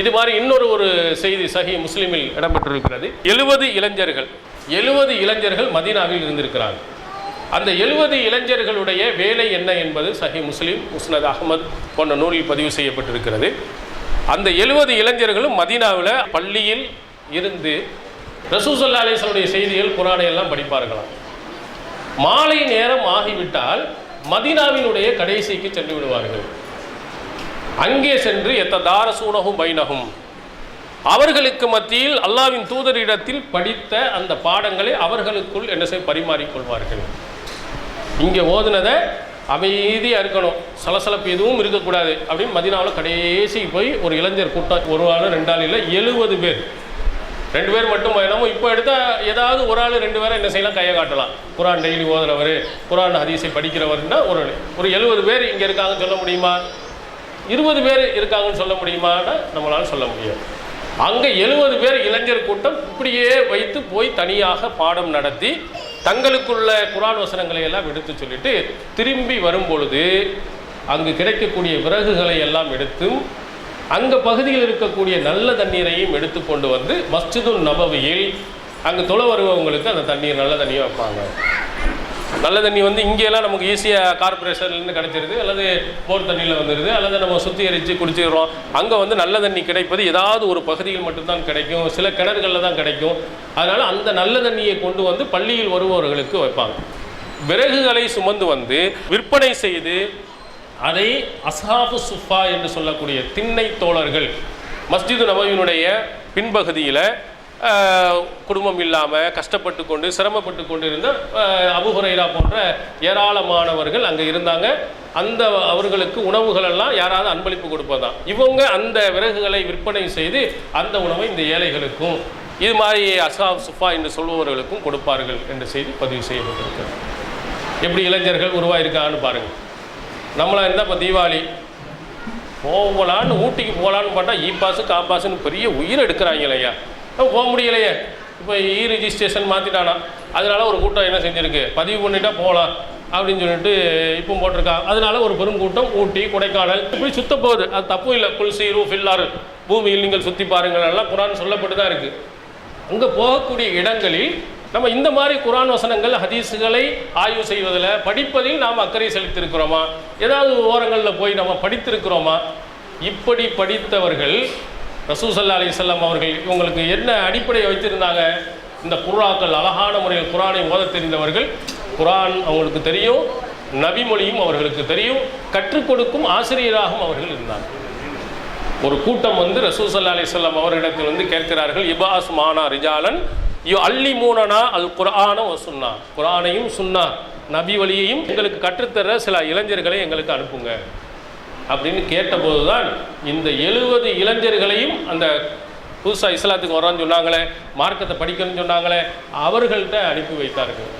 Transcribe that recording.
இது மாதிரி இன்னொரு ஒரு செய்தி சஹி முஸ்லீமில் இடம்பெற்றிருக்கிறது. எழுபது இளைஞர்கள் எழுபது இளைஞர்கள் மதீனாவில் இருந்திருக்கிறாங்க அந்த எழுபது இளைஞர்களுடைய வேலை என்ன என்பது சஹி முஸ்லீம் முஸ்னத் அகமது போன்ற நூலில் பதிவு செய்யப்பட்டிருக்கிறது. அந்த எழுபது இளைஞர்களும் மதீனாவில் பள்ளியில் இருந்து ரசூசல்லா அலிஸ்வனுடைய செய்திகள் குரானை எல்லாம் படிப்பார்களாம். மாலை நேரம் ஆகிவிட்டால் மதீனாவினுடைய கடைசிக்கு சென்று விடுவார்கள். அங்கே சென்று எத்த தாரசூனகும் பைனகும் அவர்களுக்கு மத்தியில் அல்லாவின் தூதரிடத்தில் படித்த அந்த பாடங்களை அவர்களுக்குள் என்ன செய்ய பரிமாறிக்கொள்வார்கள் இங்கே ஓதுனதை அமைதியாக இருக்கணும். சலசலப்பு எதுவும் இருக்கக்கூடாது. அப்படின்னு மதினாவில் கடைசி போய் ஒரு இளைஞர் கூட்டம் ஒரு ஆள் ரெண்டு ஆள் இல்லை எழுபது பேர். ரெண்டு பேர் மட்டும் பயணமும் இப்போ எடுத்தால் ஏதாவது ஒரு ஆள் ரெண்டு பேரை என்ன செய்யலாம் கையை காட்டலாம். குரான் டெய்லி ஓதுறவர் குரான் ஹதீஸை படிக்கிறவர்னா ஒரு ஒரு எழுபது பேர் இங்கே இருக்காங்கன்னு சொல்ல முடியுமா? இருபது பேர் இருக்காங்கன்னு சொல்ல முடியுமான்னா நம்மளால் சொல்ல முடியாது. அங்கே எழுபது பேர் இளைஞர் கூட்டம் இப்படியே வைத்து போய் தனியாக பாடம் நடத்தி தங்களுக்குள்ள குரான் வசனங்களை எல்லாம் எடுத்து சொல்லிட்டு திரும்பி வரும் பொழுது அங்கு கிடைக்கக்கூடிய விறகுகளை எல்லாம் எடுத்தும் அங்கே பகுதியில் இருக்கக்கூடிய நல்ல தண்ணீரையும் எடுத்து கொண்டு வந்து மஸ்ஜிதுல் நபவியில் அங்கு தொலை வருபவங்களுக்கு அந்த தண்ணீர் நல்ல தண்ணியை வைப்பாங்க. நல்ல தண்ணி வந்து இங்கெல்லாம் நமக்கு ஈஸியாக கார்பரேஷன்லேருந்து கிடைச்சிருது. அல்லது போர் தண்ணியில் வந்துடுது அல்லது நம்ம சுத்திகரித்து குடிச்சிடுறோம். அங்கே வந்து நல்ல தண்ணி கிடைப்பது ஏதாவது ஒரு பகுதியில் மட்டும்தான் கிடைக்கும். சில கிணறுகளில் தான் கிடைக்கும். அதனால் அந்த நல்ல தண்ணியை கொண்டு வந்து பள்ளியில் வருபவர்களுக்கு வைப்பாங்க. விறகுகளை சுமந்து வந்து விற்பனை செய்து அதை அசாஃபு சுஃபா என்று சொல்லக்கூடிய திண்ணை தோழர்கள் மஸ்ஜிது நபவியினுடைய பின்பகுதியில் குடும்பம் இல்லாமல் கஷ்டப்பட்டு கொண்டு சிரமப்பட்டு கொண்டு இருந்த அபுஹுரைரா போன்ற ஏராளமானவர்கள் அங்கே இருந்தாங்க. அந்த அவர்களுக்கு உணவுகளெல்லாம் யாராவது அன்பளிப்பு கொடுப்பதுதான். இவங்க அந்த விறகுகளை விற்பனை செய்து அந்த உணவை இந்த ஏழைகளுக்கும் இது மாதிரி அசாப் சுஃபா என்று சொல்பவர்களுக்கும் கொடுப்பார்கள் என்ற செய்தி பதிவு செய்யப்பட்டிருக்கிறது. எப்படி இளைஞர்கள் உருவாயிருக்கான்னு பாருங்கள் நம்மளாக இருந்தால் இப்போ தீபாவளி போகலான்னு ஊட்டிக்கு போகலான்னு பார்த்தா இ பாஸு காப்பாஸுன்னு பெரிய உயிர் எடுக்கிறாங்களே ஐயா. போக முடியலையே. இப்போ இ ரிஜிஸ்ட்ரேஷன் மாற்றிட்டானா அதனால் ஒரு கூட்டம் என்ன செஞ்சுருக்கு? பதிவு பண்ணிட்டா போகலாம் அப்படின்னு சொல்லிட்டு இப்போ போட்டிருக்காங்க அதனால ஒரு பெரும் கூட்டம் ஊட்டி கொடைக்கானல். இப்படி சுத்த போகுது. அது தப்பும் இல்லை. குல்சீரு ஃபில்லார். பூமியில் நீங்கள் சுற்றி பாருங்கள். எல்லாம் குரான் சொல்லப்பட்டு தான் இருக்குது அங்கே போகக்கூடிய இடங்களில் நம்ம இந்த மாதிரி குரான் வசனங்கள் ஹதீஸுகளை ஆய்வு செய்வதில் படிப்பதில் நாம் அக்கறை செலுத்தியிருக்கிறோமா ஏதாவது ஓரங்களில் போய் நம்ம படித்திருக்கிறோமா? இப்படி படித்தவர்கள் ரசூசல்லா அலிசல்லாம் அவர்கள் இவங்களுக்கு என்ன அடிப்படையை வைத்திருந்தாங்க? இந்த குர்ராக்கள் அழகான முறையில் குரானை ஓத தெரிந்தவர்கள் குரான் அவங்களுக்கு தெரியும் நபி மொழியும் அவர்களுக்கு தெரியும் கற்றுக் கொடுக்கும் ஆசிரியராகவும் அவர்கள் இருந்தாங்க. ஒரு கூட்டம் வந்து ரசூசல்லா அலிஸ்லாம் அவர்களிடத்தில் வந்து கேட்கிறார்கள் இபாஸ் மானா ரிஜாலன் யோ அல்லி மூனனா அல் குர்ஆன ஒ சுன்னா. குரானையும் சுன்னா நபி வழியையும் எங்களுக்கு கற்றுத்தர சில இளைஞர்களை எங்களுக்கு அனுப்புங்க. அப்படின்னு கேட்டபோது தான் இந்த எழுபது இளைஞர்களையும் அந்த புதுசாக இஸ்லாத்துக்கு வரான்னு சொன்னாங்களே மார்க்கத்தை படிக்கணும்னு சொன்னாங்களே அவர்கள்ட்ட அனுப்பி வைத்தார்கள்.